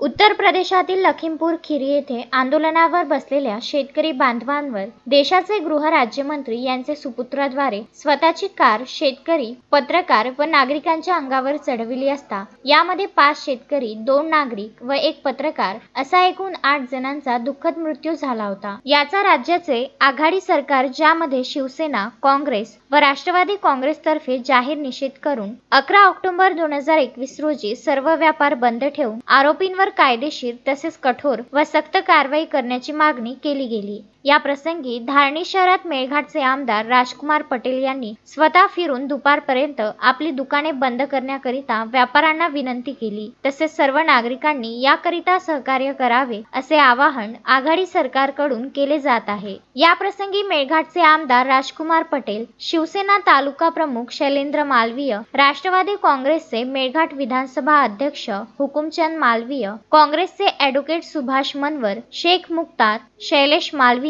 उत्तर प्रदेशातील लखीमपूर खिरी येथे आंदोलनावर बसलेल्या शेतकरी बांधवांवर देशाचे गृहराज्यमंत्री यांचे सुपुत्राद्वारे स्वतःची कार शेतकरी पत्रकार व नागरिकांच्या अंगावर चढविली असता यामध्ये पाच शेतकरी दोन नागरिक व एक पत्रकार असा एकूण आठ जणांचा दुःखद मृत्यू झाला होता. याचा राज्याचे आघाडी सरकार ज्यामध्ये शिवसेना काँग्रेस व राष्ट्रवादी काँग्रेसतर्फे जाहीर निषेध करून अकरा ऑक्टोबर दोन हजार एकवीस रोजी सर्व व्यापार बंद ठेवून आरोपींवर कायदेशीर तसेच कठोर व सक्त कारवाई करण्याची मागणी केली गेली. या प्रसंगी धारणी शहरात मेळघाटचे आमदार राजकुमार पटेल यांनी स्वतः फिरून दुपारपर्यंत आपली दुकाने बंद करण्याकरिता व्यापाऱ्यांना विनंती केली. तसेच सर्व नागरिकांनी याकरिता सहकार्य करावे असे आवाहन आघाडी सरकारकडून केले जात आहे. या प्रसंगी मेळघाटचे आमदार राजकुमार पटेल शिवसेना तालुका प्रमुख शैलेंद्र मालवीय राष्ट्रवादी काँग्रेसचे मेळघाट विधानसभा अध्यक्ष हुकुमचंद मालवीय काँग्रेसचे ॲडव्होकेट सुभाष मनवर शेख मुक्तार शैलेश मालवीय